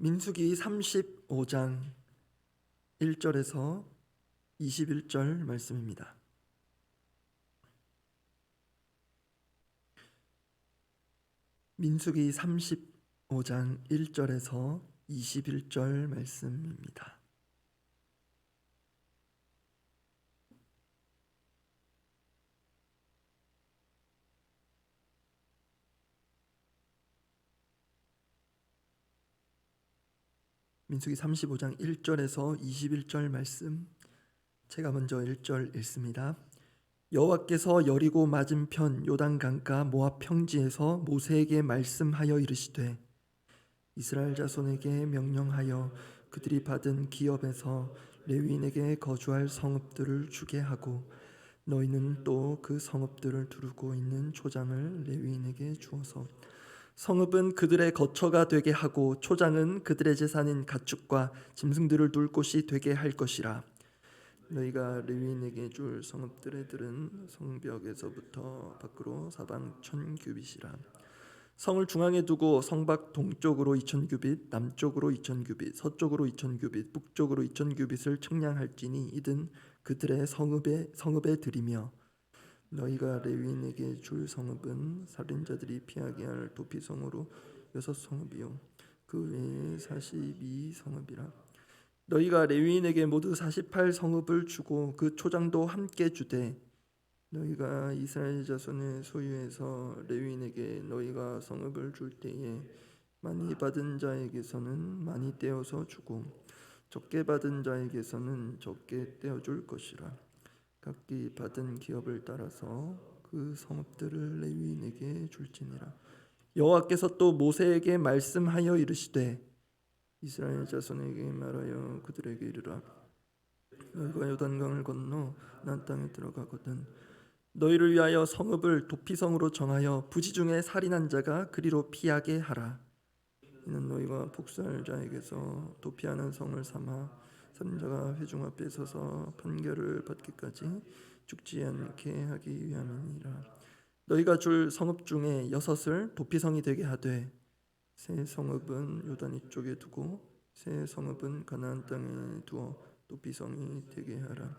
민수기 35장 1절에서 21절 말씀입니다. 민수기 35장 1절에서 21절 말씀입니다. 민수기 35장 1절에서 21절 말씀 제가 먼저 1절 읽습니다. 여호와께서 여리고 맞은편 요단 강가 모압 평지에서 모세에게 말씀하여 이르시되 이스라엘 자손에게 명령하여 그들이 받은 기업에서 레위인에게 거주할 성읍들을 주게 하고 너희는 또 그 성읍들을 두르고 있는 초장을 레위인에게 주어서 성읍은 그들의 거처가 되게 하고 초장은 그들의 재산인 가축과 짐승들을 둘 곳이 되게 할 것이라. 너희가 레위인에게 줄 성읍들의 들은 성벽에서부터 밖으로 사방 천 규빗이라. 성을 중앙에 두고 성밖 동쪽으로 이천 규빗 남쪽으로 이천 규빗 서쪽으로 이천 규빗 북쪽으로 이천 규빗을 측량할지니 이든 그들의 성읍에 성읍에 들이며 너희가 레위인에게 줄 성읍은 살인자들이 피하게 할 도피성으로 여섯 성읍이요. 그 외에 사십이 성읍이라. 너희가 레위인에게 모두 48 성읍을 주고 그 초장도 함께 주되 너희가 이스라엘 자손의 소유에서 레위인에게 너희가 성읍을 줄 때에 많이 받은 자에게서는 많이 떼어서 주고 적게 받은 자에게서는 적게 떼어 줄 것이라 각기 받은 기업을 따라서 그 성읍들을 레위인에게 줄지니라. 여호와께서 또 모세에게 말씀하여 이르시되 이스라엘 자손에게 말하여 그들에게 이르라. 너희가 요단강을 건너 난 땅에 들어가거든. 너희를 위하여 성읍을 도피성으로 정하여 부지 중에 살인한 자가 그리로 피하게 하라. 이는 너희가 복수할 자에게서 도피하는 성을 삼아 살인자가 회중 앞에 서서 판결을 받기까지 죽지 않게 하기 위함이니라 너희가 줄 성읍 중에 여섯을 도피성이 되게 하되 새 성읍은 요단 이쪽에 두고 새 성읍은 가나안 땅에 두어 도피성이 되게 하라.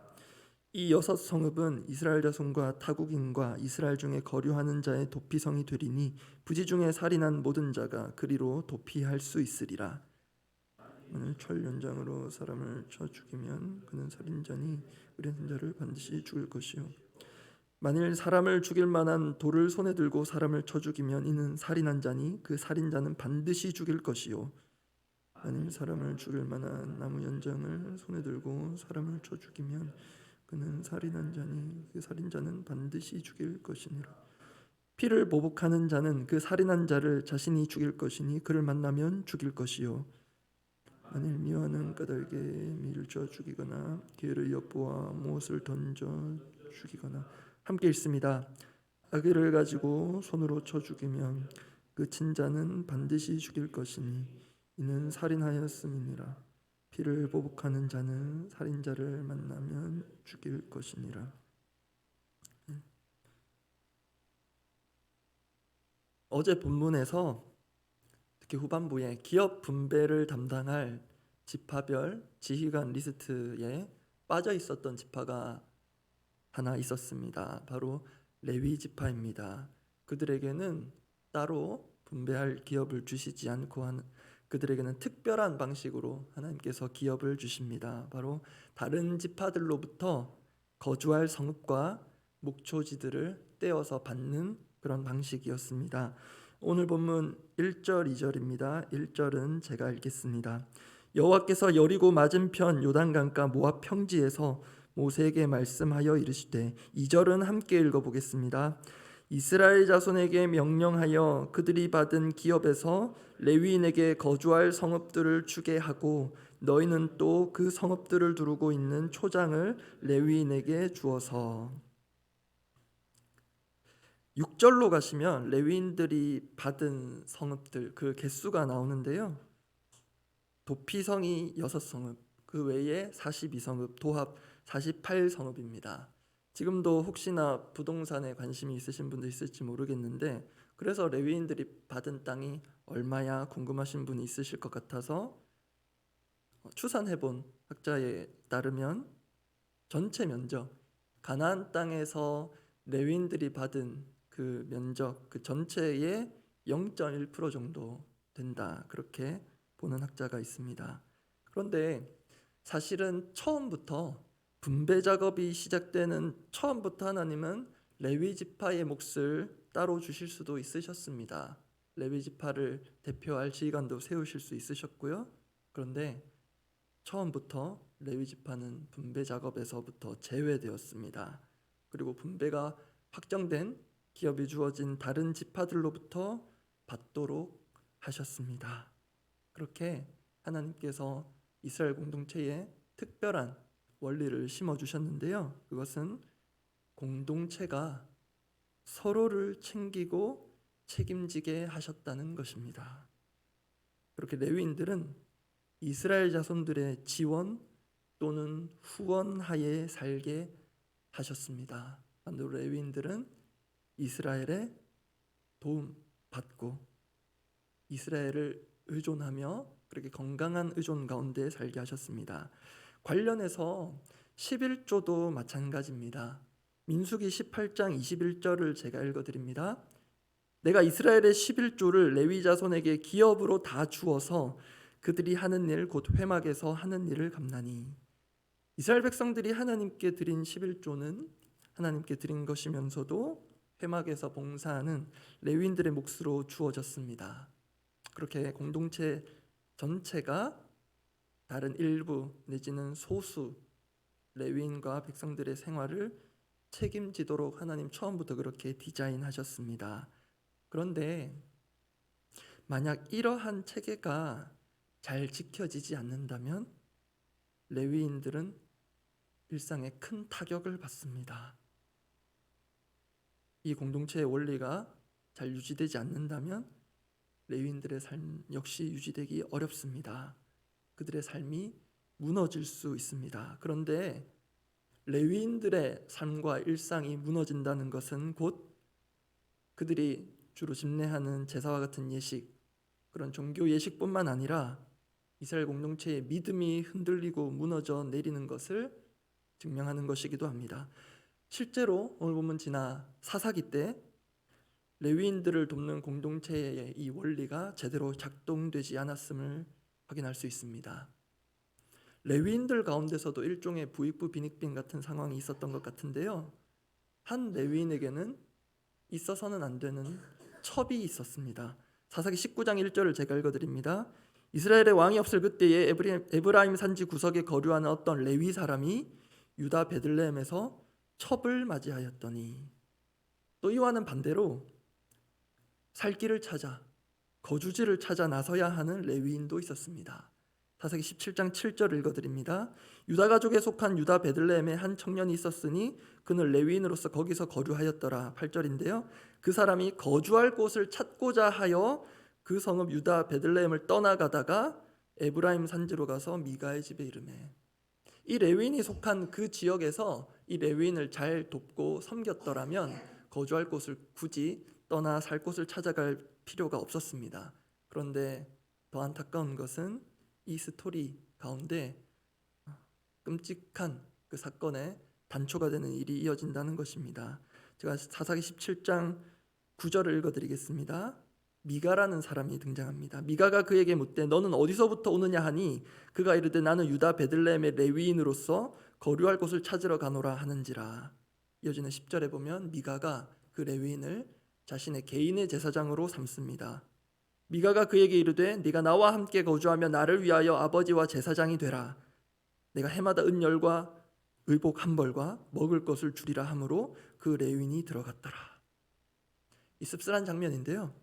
이 여섯 성읍은 이스라엘 자손과 타국인과 이스라엘 중에 거류하는 자의 도피성이 되리니 부지 중에 살인한 모든 자가 그리로 도피할 수 있으리라. 만일 철 연장으로 사람을 쳐 죽이면 그는 살인자니 의뢰한 자를 반드시 죽일 것이요. 만일 사람을 죽일 만한 돌을 손에 들고 사람을 쳐 죽이면 이는 살인한 자니 그 살인자는 반드시 죽일 것이요. 만일 사람을 죽일 만한 나무 연장을 손에 들고 사람을 쳐 죽이면 그는 살인한 자니 그 살인자는 반드시 죽일 것이니라. 피를 보복하는 자는 그 살인한 자를 자신이 죽일 것이니 그를 만나면 죽일 것이요 만일 미워하는 까닭에 밀쳐 죽이거나 기회를 엿보아 못을 던져 죽이거나 함께 읽습니다. 아기를 가지고 손으로 쳐 죽이면 그 친자는 반드시 죽일 것이니 이는 살인하였음이니라. 피를 보복하는 자는 살인자를 만나면 죽일 것이니라. 어제 본문에서 특히 후반부에 기업 분배를 담당할 지파별 지휘관 리스트에 빠져 있었던 지파가 하나 있었습니다. 바로 레위 지파입니다. 그들에게는 따로 분배할 기업을 주시지 않고 하는 그들에게는 특별한 방식으로 하나님께서 기업을 주십니다. 바로 다른 지파들로부터 거주할 성읍과 목초지들을 떼어서 받는 그런 방식이었습니다. 오늘 본문 1절 2절입니다. 1절은 제가 읽겠습니다. 여호와께서 여리고 맞은편 요단강가 모압 평지에서 모세에게 말씀하여 이르시되 2절은 함께 읽어 보겠습니다. 이스라엘 자손에게 명령하여 그들이 받은 기업에서 레위인에게 거주할 성읍들을 주게 하고 너희는 또 그 성읍들을 두르고 있는 초장을 레위인에게 주어서 6절로 가시면 레위인들이 받은 성읍들 그 개수가 나오는데요. 도피성이 6성읍, 그 외에 42성읍, 도합 48성읍입니다. 지금도 혹시나 부동산에 관심이 있으신 분도 있을지 모르겠는데 그래서 레위인들이 받은 땅이 얼마야 궁금하신 분이 있으실 것 같아서 어, 추산해본 학자에 따르면 전체 면적 가나안 땅에서 레위인들이 받은 그 면적 그 전체의 0.1% 정도 된다 그렇게 보는 학자가 있습니다. 그런데 사실은 처음부터 분배 작업이 시작되는 처음부터 하나님은 레위 지파의 몫을 따로 주실 수도 있으셨습니다. 레위 지파를 대표할 지휘관도 세우실 수 있으셨고요. 그런데 처음부터 레위 지파는 분배 작업에서부터 제외되었습니다. 그리고 분배가 확정된 기업이 주어진 다른 지파들로부터 받도록 하셨습니다. 그렇게 하나님께서 이스라엘 공동체에 특별한 원리를 심어 주셨는데요. 그것은 공동체가 서로를 챙기고 책임지게 하셨다는 것입니다. 그렇게 레위인들은 이스라엘 자손들의 지원 또는 후원하에 살게 하셨습니다. 반대로 레위인들은 이스라엘의 도움 받고 이스라엘을 의존하며 그렇게 건강한 의존 가운데 살게 하셨습니다. 관련해서 11조도 마찬가지입니다. 민수기 18장 21절을 제가 읽어 드립니다. 내가 이스라엘의 11조를 레위 자손에게 기업으로 다 주어서 그들이 하는 일 곧 회막에서 하는 일을 갚나니 이스라엘 백성들이 하나님께 드린 11조는 하나님께 드린 것이면서도 회막에서 봉사하는 레위인들의 몫으로 주어졌습니다. 그렇게 공동체 전체가 다른 일부 내지는 소수 레위인과 백성들의 생활을 책임지도록 하나님 처음부터 그렇게 디자인하셨습니다. 그런데 만약 이러한 체계가 잘 지켜지지 않는다면 레위인들은 일상에 큰 타격을 받습니다. 이 공동체의 원리가 잘 유지되지 않는다면 레위인들의 삶 역시 유지되기 어렵습니다. 그들의 삶이 무너질 수 있습니다. 그런데 레위인들의 삶과 일상이 무너진다는 것은 곧 그들이 주로 집례하는 제사와 같은 예식, 그런 종교 예식뿐만 아니라 이스라엘 공동체의 믿음이 흔들리고 무너져 내리는 것을 증명하는 것이기도 합니다. 실제로 오늘 본문 지나 사사기 때 레위인들을 돕는 공동체의 이 원리가 제대로 작동되지 않았음을 확인할 수 있습니다. 레위인들 가운데서도 일종의 부익부 빈익빈 같은 상황이 있었던 것 같은데요. 한 레위인에게는 있어서는 안 되는 첩이 있었습니다. 사사기 19장 1절을 제가 읽어드립니다. 이스라엘의 왕이 없을 그때에 에브라임 산지 구석에 거류하는 어떤 레위 사람이 유다 베들레헴에서 첩을 맞이하였더니 또 이와는 반대로 살 길을 찾아 거주지를 찾아 나서야 하는 레위인도 있었습니다. 사사기 17장 7절 읽어드립니다. 유다 가족에 속한 유다 베들레헴에 한 청년이 있었으니 그는 레위인으로서 거기서 거주하였더라. 8절인데요. 그 사람이 거주할 곳을 찾고자 하여 그 성읍 유다 베들레헴을 떠나가다가 에브라임 산지로 가서 미가의 집에 이르매 이 레위인이 속한 그 지역에서 이 레위인을 잘 돕고 섬겼더라면 거주할 곳을 굳이 떠나 살 곳을 찾아갈 필요가 없었습니다. 그런데 더 안타까운 것은 이 스토리 가운데 끔찍한 그 사건에 단초가 되는 일이 이어진다는 것입니다. 제가 사사기 17장 9절을 읽어드리겠습니다. 미가라는 사람이 등장합니다. 미가가 그에게 묻되 너는 어디서부터 오느냐 하니 그가 이르되 나는 유다 베들레헴의 레위인으로서 거류할 곳을 찾으러 가노라 하는지라. 이어지는 10절에 보면 미가가 그 레위인을 자신의 개인의 제사장으로 삼습니다. 미가가 그에게 이르되 네가 나와 함께 거주하며 나를 위하여 아버지와 제사장이 되라. 내가 해마다 은열과 의복 한 벌과 먹을 것을 주리라 하므로 그 레위인이 들어갔더라. 이 씁쓸한 장면인데요.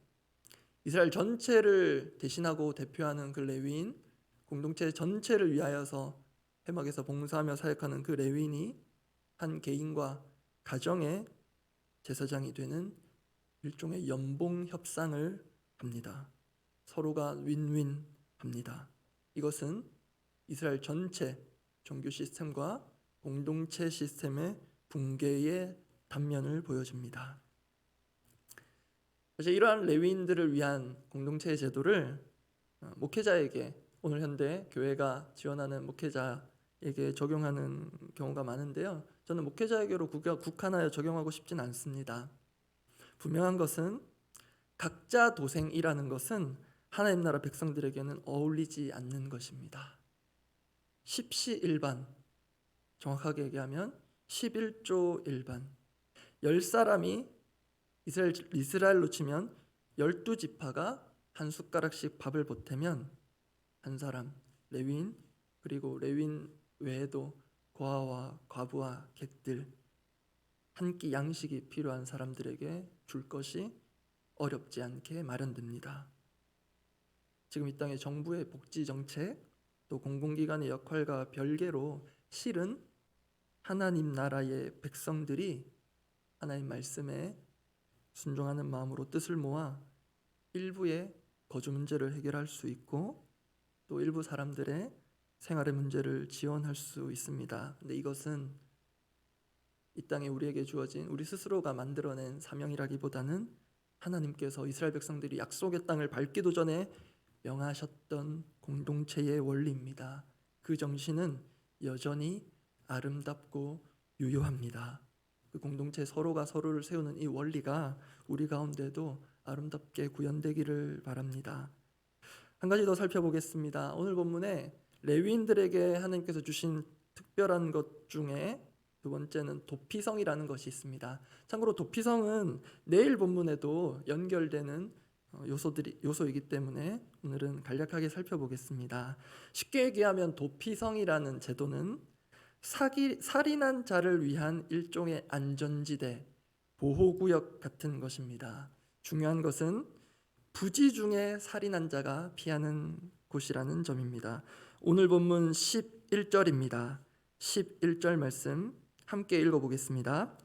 이스라엘 전체를 대신하고 대표하는 그 레위인 공동체 전체를 위하여서 해막에서 봉사하며 사역하는 그 레위인이 한 개인과 가정의 제사장이 되는 일종의 연봉 협상을 합니다. 서로가 윈윈 합니다. 이것은 이스라엘 전체 종교 시스템과 공동체 시스템의 붕괴의 단면을 보여줍니다. 사실 이러한 레위인들을 위한 공동체의 제도를 어, 목회자에게 오늘 현대 교회가 지원하는 목회자에게 적용하는 경우가 많은데요. 저는 목회자에게로 국한하여 적용하고 싶진 않습니다. 분명한 것은 각자 도생이라는 것은 하나님 나라 백성들에게는 어울리지 않는 것입니다. 십시일반 정확하게 얘기하면 11조 일반 열 사람이 이스라엘 이스라엘로 치면 열두 지파가 한 숟가락씩 밥을 보태면 한 사람 레위인 그리고 레위인 외에도 고아와 과부와 객들 한 끼 양식이 필요한 사람들에게 줄 것이 어렵지 않게 마련됩니다. 지금 이 땅의 정부의 복지 정책 또 공공기관의 역할과 별개로 실은 하나님 나라의 백성들이 하나님 말씀에 순종하는 마음으로 뜻을 모아 일부의 거주 문제를 해결할 수 있고 또 일부 사람들의 생활의 문제를 지원할 수 있습니다. 근데 이것은 이 땅에 우리에게 주어진 우리 스스로가 만들어낸 사명이라기보다는 하나님께서 이스라엘 백성들이 약속의 땅을 밟기도 전에 명하셨던 공동체의 원리입니다. 그 정신은 여전히 아름답고 유효합니다. 그 공동체 서로가 서로를 세우는 이 원리가 우리 가운데도 아름답게 구현되기를 바랍니다. 한 가지 더 살펴보겠습니다. 오늘 본문에 레위인들에게 하나님께서 주신 특별한 것 중에 두 번째는 도피성이라는 것이 있습니다. 참고로 도피성은 내일 본문에도 연결되는 어, 요소들이 요소이기 때문에 오늘은 간략하게 살펴보겠습니다. 쉽게 얘기하면 도피성이라는 제도는 사기, 살인한 자를 위한 일종의 안전지대, 보호구역 같은 것입니다. 중요한 것은 부지 중에 살인한 자가 피하는 곳이라는 점입니다. 오늘 본문 11절입니다. 11절 말씀 함께 읽어보겠습니다.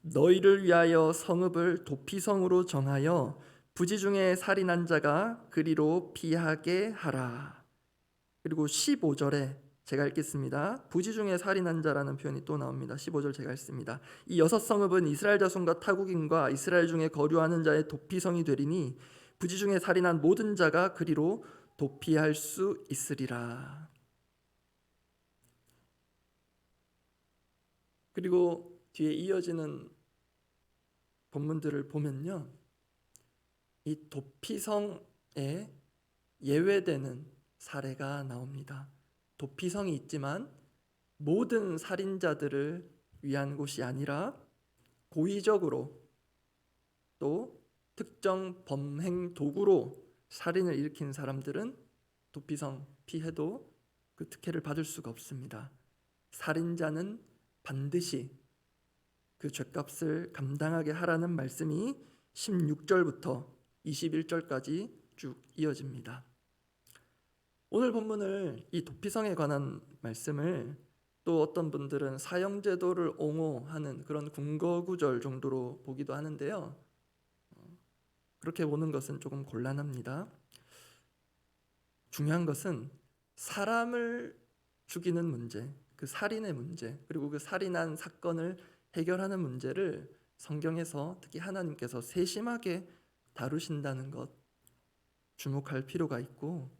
너희를 위하여 성읍을 도피성으로 정하여 부지 중에 살인한 자가 그리로 피하게 하라. 그리고 15절에 제가 읽겠습니다. 부지 중에 살인한 자라는 표현이 또 나옵니다. 15절 제가 읽습니다. 이 여섯 성읍은 이스라엘 자손과 타국인과 이스라엘 중에 거류하는 자의 도피성이 되리니 부지 중에 살인한 모든 자가 그리로 도피할 수 있으리라. 그리고 뒤에 이어지는 본문들을 보면요. 이 도피성에 예외되는 사례가 나옵니다. 도피성이 있지만 모든 살인자들을 위한 곳이 아니라 고의적으로 또 특정 범행 도구로 살인을 일으킨 사람들은 도피성 피해도 그 특혜를 받을 수가 없습니다. 살인자는 반드시 그 죄값을 감당하게 하라는 말씀이 16절부터 21절까지 쭉 이어집니다. 오늘 본문을 이 도피성에 관한 말씀을 또 어떤 분들은 사형 제도를 옹호하는 그런 궁거 구절 정도로 보기도 하는데요. 어, 그렇게 보는 것은 조금 곤란합니다. 중요한 것은 사람을 죽이는 문제, 그 살인의 문제, 그리고 그 살인한 사건을 해결하는 문제를 성경에서 특히 하나님께서 세심하게 다루신다는 것 주목할 필요가 있고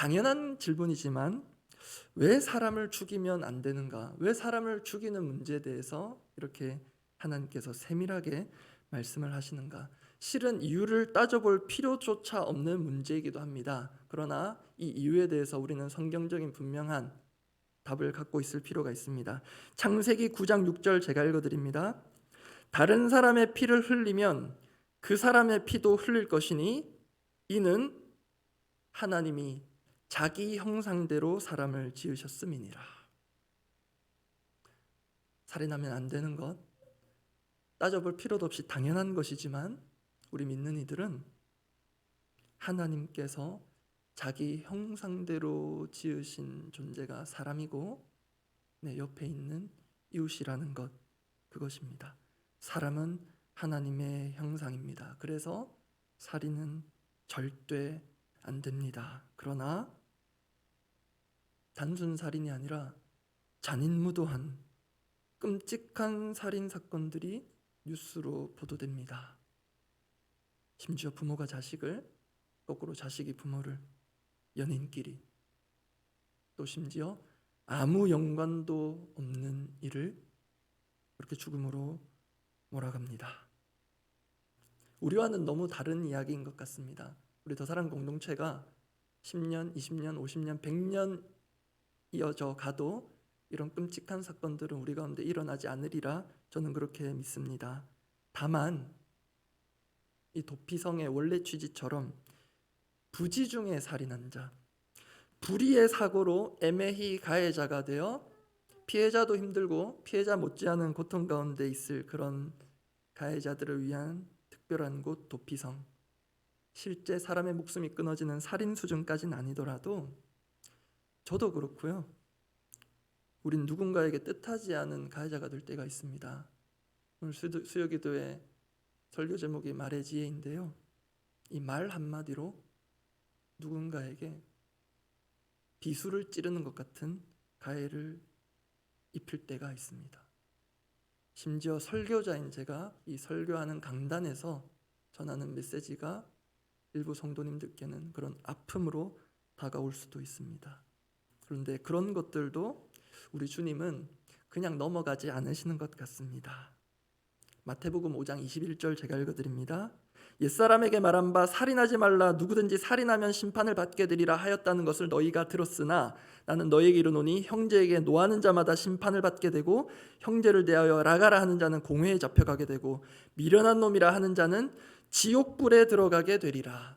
당연한 질문이지만 왜 사람을 죽이면 안 되는가? 왜 사람을 죽이는 문제에 대해서 이렇게 하나님께서 세밀하게 말씀을 하시는가? 실은 이유를 따져볼 필요조차 없는 문제이기도 합니다. 그러나 이 이유에 대해서 우리는 성경적인 분명한 답을 갖고 있을 필요가 있습니다. 창세기 9장 6절 제가 읽어드립니다. 다른 사람의 피를 흘리면 그 사람의 피도 흘릴 것이니 이는 하나님이 자기 형상대로 사람을 지으셨음이니라. 살인하면 안 되는 것 따져볼 필요도 없이 당연한 것이지만 우리 믿는 이들은 하나님께서 자기 형상대로 지으신 존재가 사람이고 내 옆에 있는 이웃이라는 것 그것입니다. 사람은 하나님의 형상입니다. 그래서 살인은 절대 안 됩니다. 그러나 단순 살인이 아니라 잔인무도한 끔찍한 살인 사건들이 뉴스로 보도됩니다. 심지어 부모가 자식을 거꾸로 자식이 부모를 연인끼리 또 심지어 아무 연관도 없는 일을 그렇게 죽음으로 몰아갑니다. 우리와는 너무 다른 이야기인 것 같습니다. 우리 더 사랑 공동체가 10년, 20년, 50년, 100년 이어져 가도 이런 끔찍한 사건들은 우리 가운데 일어나지 않으리라 저는 그렇게 믿습니다. 다만 이 도피성의 원래 취지처럼 부지 중에 살인한 자, 불의의 사고로 애매히 가해자가 되어 피해자도 힘들고 피해자 못지않은 고통 가운데 있을 그런 가해자들을 위한 특별한 곳 도피성. 실제 사람의 목숨이 끊어지는 살인 수준까지는 아니더라도 저도 그렇고요. 우린 누군가에게 뜻하지 않은 가해자가 될 때가 있습니다. 오늘 수요기도의 설교 제목이 말의 지혜인데요. 이 말 한마디로 누군가에게 비수를 찌르는 것 같은 가해를 입힐 때가 있습니다. 심지어 설교자인 제가 이 설교하는 강단에서 전하는 메시지가 일부 성도님들께는 그런 아픔으로 다가올 수도 있습니다. 그런데 그런 것들도 우리 주님은 그냥 넘어가지 않으시는 것 같습니다. 마태복음 5장 21절 제가 읽어드립니다. 옛사람에게 말한 바 살인하지 말라 누구든지 살인하면 심판을 받게 되리라 하였다는 것을 너희가 들었으나 나는 너희에게 이르노니 형제에게 노하는 자마다 심판을 받게 되고 형제를 대하여 라가라 하는 자는 공회에 잡혀가게 되고 미련한 놈이라 하는 자는 지옥불에 들어가게 되리라.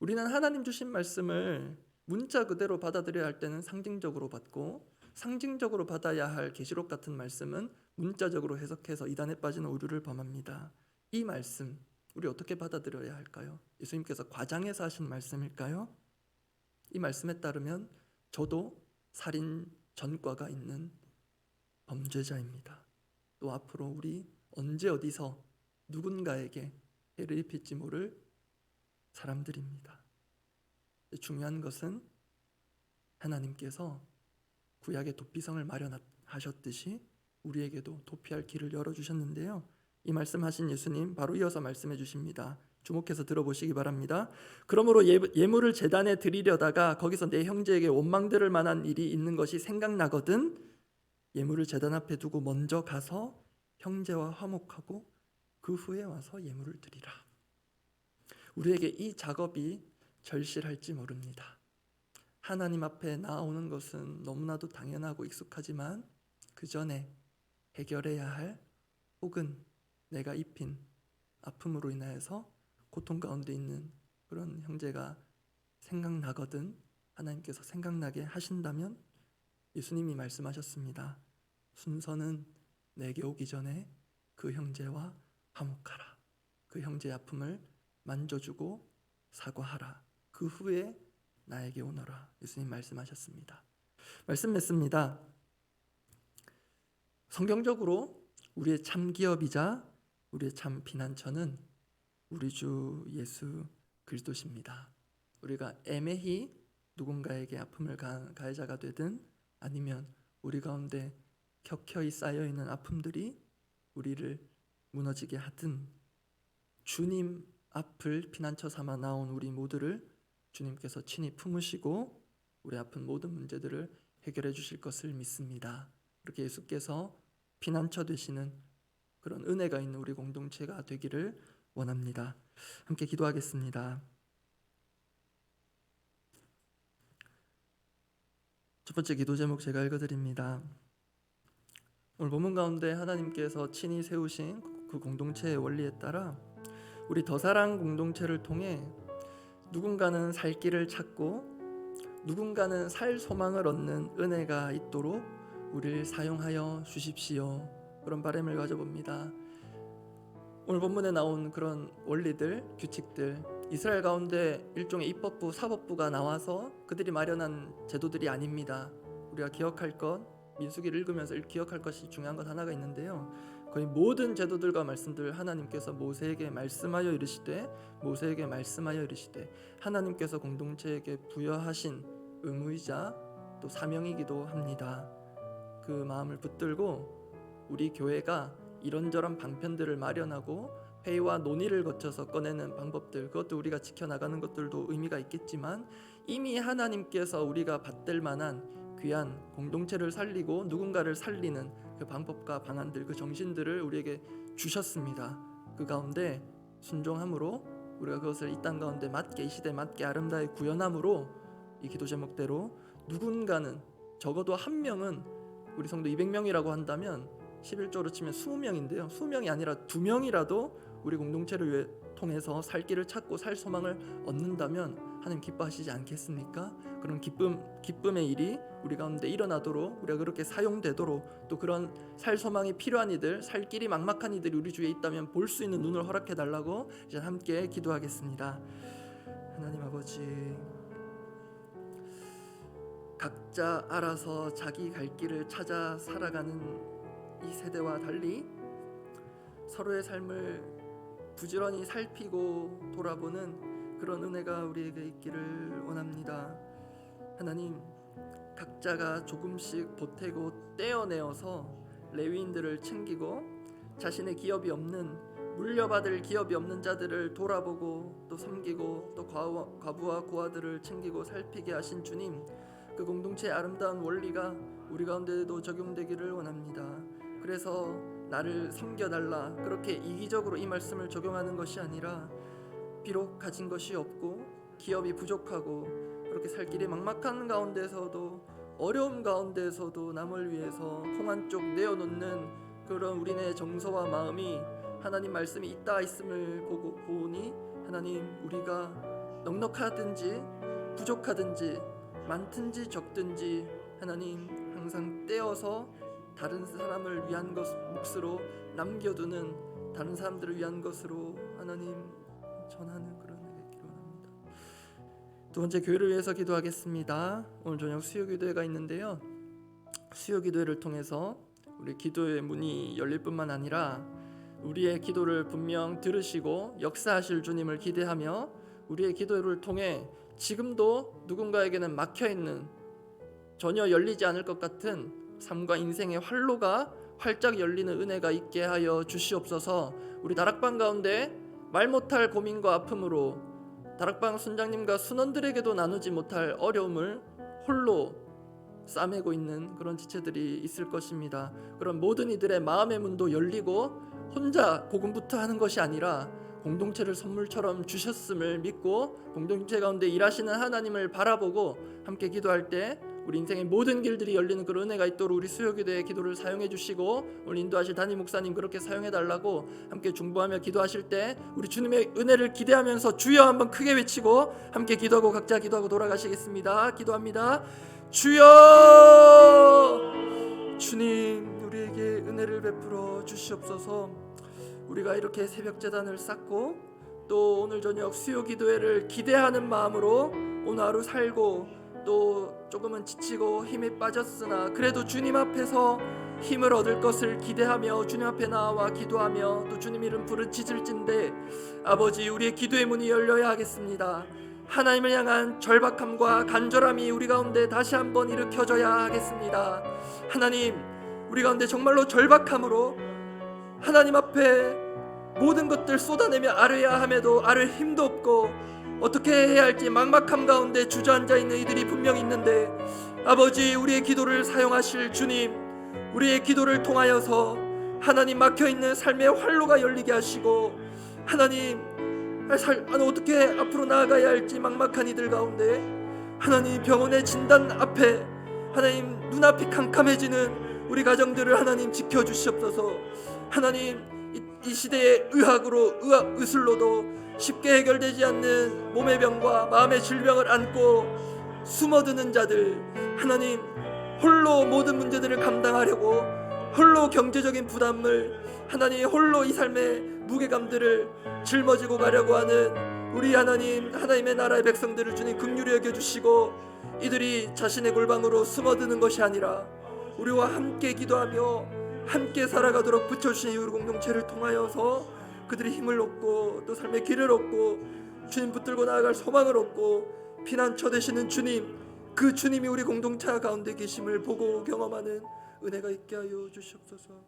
우리는 하나님 주신 말씀을 문자 그대로 받아들여야 할 때는 상징적으로 받고 상징적으로 받아야 할 계시록 같은 말씀은 문자적으로 해석해서 이단에 빠지는 오류를 범합니다. 이 말씀 우리 어떻게 받아들여야 할까요? 예수님께서 과장해서 하신 말씀일까요? 이 말씀에 따르면 저도 살인 전과가 있는 범죄자입니다. 또 앞으로 우리 언제 어디서 누군가에게 해를 입힐지 모를 사람들입니다. 중요한 것은 하나님께서 구약의 도피성을 마련하셨듯이 우리에게도 도피할 길을 열어주셨는데요. 이 말씀하신 예수님 바로 이어서 말씀해 주십니다. 주목해서 들어보시기 바랍니다. 그러므로 예, 예물을 재단에 드리려다가 거기서 내 형제에게 원망들을 만한 일이 있는 것이 생각나거든 예물을 재단 앞에 두고 먼저 가서 형제와 화목하고 그 후에 와서 예물을 드리라. 우리에게 이 작업이 절실할지 모릅니다. 하나님 앞에 나오는 것은 너무나도 당연하고 익숙하지만 그 전에 해결해야 할 혹은 내가 입힌 아픔으로 인하여서 고통 가운데 있는 그런 형제가 생각나거든 하나님께서 생각나게 하신다면 예수님이 말씀하셨습니다. 순서는 내게 오기 전에 그 형제와 화목하라. 그 형제의 아픔을 만져주고 사과하라. 그 후에 나에게 오너라. 예수님 말씀하셨습니다. 말씀 맺습니다. 성경적으로 우리의 참 기업이자 우리의 참 피난처는 우리 주 예수 그리스도십니다. 우리가 애매히 누군가에게 아픔을 가, 가해자가 되든 아니면 우리 가운데 켜켜이 쌓여 있는 아픔들이 우리를 무너지게 하든 주님 앞을 피난처 삼아 나온 우리 모두를 주님께서 친히 품으시고 우리 아픈 모든 문제들을 해결해 주실 것을 믿습니다. 그렇게 예수께서 피난처 되시는 그런 은혜가 있는 우리 공동체가 되기를 원합니다. 함께 기도하겠습니다. 첫 번째 기도 제목 제가 읽어드립니다. 오늘 본문 가운데 하나님께서 친히 세우신 그 공동체의 원리에 따라 우리 더 사랑 공동체를 통해 누군가는 살 길을 찾고 누군가는 살 소망을 얻는 은혜가 있도록 우리를 사용하여 주십시오. 그런 바람을 가져봅니다. 오늘 본문에 나온 그런 원리들, 규칙들, 이스라엘 가운데 일종의 입법부, 사법부가 나와서 그들이 마련한 제도들이 아닙니다. 우리가 기억할 것, 민수기를 읽으면서 기억할 것이 중요한 것 하나가 있는데요. 거의 모든 제도들과 말씀들 하나님께서 모세에게 말씀하여 이르시되 모세에게 말씀하여 이르시되 하나님께서 공동체에게 부여하신 의무이자 또 사명이기도 합니다. 그 마음을 붙들고 우리 교회가 이런저런 방편들을 마련하고 회의와 논의를 거쳐서 꺼내는 방법들 그것도 우리가 지켜나가는 것들도 의미가 있겠지만 이미 하나님께서 우리가 받들 만한 귀한 공동체를 살리고 누군가를 살리는 그 방법과 방안들 그 정신들을 우리에게 주셨습니다. 그 가운데 순종함으로 우리가 그것을 이 땅 가운데 맞게 이 시대 맞게 아름다이 구현함으로 이 기도 제목대로 누군가는 적어도 한 명은 우리 성도 200명이라고 한다면 11조로 치면 20명인데요. 20명이 아니라 두 명이라도 우리 공동체를 통해서 살 길을 찾고 살 소망을 얻는다면 하나님 기뻐하시지 않겠습니까? 그런 기쁨 기쁨의 일이 우리 가운데 일어나도록 우리가 그렇게 사용되도록 또 그런 살 소망이 필요한 이들, 살 길이 막막한 이들이 우리 주위에 있다면 볼 수 있는 눈을 허락해 달라고 이제 함께 기도하겠습니다. 하나님 아버지 각자 알아서 자기 갈 길을 찾아 살아가는 이 세대와 달리 서로의 삶을 부지런히 살피고 돌아보는 그런 은혜가 우리에게 있기를 원합니다. 하나님, 각자가 조금씩 보태고 떼어내어서 레위인들을 챙기고 자신의 기업이 없는 물려받을 기업이 없는 자들을 돌아보고 또 섬기고 또 과부와, 고아들을 챙기고 살피게 하신 주님, 그 공동체의 아름다운 원리가 우리 가운데도 적용되기를 원합니다. 그래서 나를 섬겨달라 그렇게 이기적으로 이 말씀을 적용하는 것이 아니라 비록 가진 것이 없고 기업이 부족하고 그렇게 살 길이 막막한 가운데서도 어려움 가운데서도 남을 위해서 콩한쪽 내어놓는 그런 우리네 정서와 마음이 하나님 말씀이 있다 있음을 보고 보니 하나님 우리가 넉넉하든지 부족하든지 많든지 적든지 하나님 항상 떼어서 다른 사람을 위한 것 몫으로 남겨두는 다른 사람들을 위한 것으로 하나님 전하는 그런 은혜가 있기를 원합니다. 두 번째 교회를 위해서 기도하겠습니다. 오늘 저녁 수요 기도회가 있는데요. 수요 기도회를 통해서 우리 기도의 문이 열릴 뿐만 아니라 우리의 기도를 분명 들으시고 역사하실 주님을 기대하며 우리의 기도를 통해 지금도 누군가에게는 막혀 있는 전혀 열리지 않을 것 같은 삶과 인생의 활로가 활짝 열리는 은혜가 있게 하여 주시옵소서. 우리 다락방 가운데 말 못할 고민과 아픔으로 다락방 순장님과 순원들에게도 나누지 못할 어려움을 홀로 싸매고 있는 그런 지체들이 있을 것입니다. 그런 모든 이들의 마음의 문도 열리고 혼자 고군부터 하는 것이 아니라 공동체를 선물처럼 주셨음을 믿고 공동체 가운데 일하시는 하나님을 바라보고 함께 기도할 때 우리 인생의 모든 길들이 열리는 그런 은혜가 있도록 우리 수요기도의 기도를 사용해 주시고 오늘 인도하실 담임 목사님 그렇게 사용해 달라고 함께 중보하며 기도하실 때 우리 주님의 은혜를 기대하면서 주여 한번 크게 외치고 함께 기도하고 각자 기도하고 돌아가시겠습니다. 기도합니다. 주여 주님 우리에게 은혜를 베풀어 주시옵소서. 우리가 이렇게 새벽 재단을 쌓고 또 오늘 저녁 수요 기도회를 기대하는 마음으로 오늘 하루 살고 또 조금은 지치고 힘이 빠졌으나 그래도 주님 앞에서 힘을 얻을 것을 기대하며 주님 앞에 나와 기도하며 또 주님 이름 부르짖을진데 아버지 우리의 기도의 문이 열려야 하겠습니다. 하나님을 향한 절박함과 간절함이 우리 가운데 다시 한번 일으켜져야 하겠습니다. 하나님 우리 가운데 정말로 절박함으로 하나님 앞에 모든 것들 쏟아내며 아뢰야 함에도 아뢰 힘도 없고 어떻게 해야 할지 막막함 가운데 주저앉아 있는 이들이 분명 있는데 아버지 우리의 기도를 사용하실 주님 우리의 기도를 통하여서 하나님 막혀 있는 삶의 활로가 열리게 하시고 하나님 살 아니, 어떻게 앞으로 나아가야 할지 막막한 이들 가운데 하나님 병원의 진단 앞에 하나님 눈앞이 캄캄해지는 우리 가정들을 하나님 지켜 주시옵소서. 하나님 이, 이 시대의 의학으로 의학 의술로도 쉽게 해결되지 않는 몸의 병과 마음의 질병을 안고 숨어드는 자들 하나님 홀로 모든 문제들을 감당하려고 홀로 경제적인 부담을 하나님 홀로 이 삶의 무게감들을 짊어지고 가려고 하는 우리 하나님 하나님의 나라의 백성들을 주님 긍휼히 여겨 주시고 이들이 자신의 골방으로 숨어드는 것이 아니라 우리와 함께 기도하며 함께 살아가도록 붙여주신 우리 공동체를 통하여서 그들이 힘을 얻고 또 삶의 길을 얻고 주님 붙들고 나아갈 소망을 얻고 피난처 되시는 주님 그 주님이 우리 공동체 가운데 계심을 보고 경험하는 은혜가 있게 하여 주시옵소서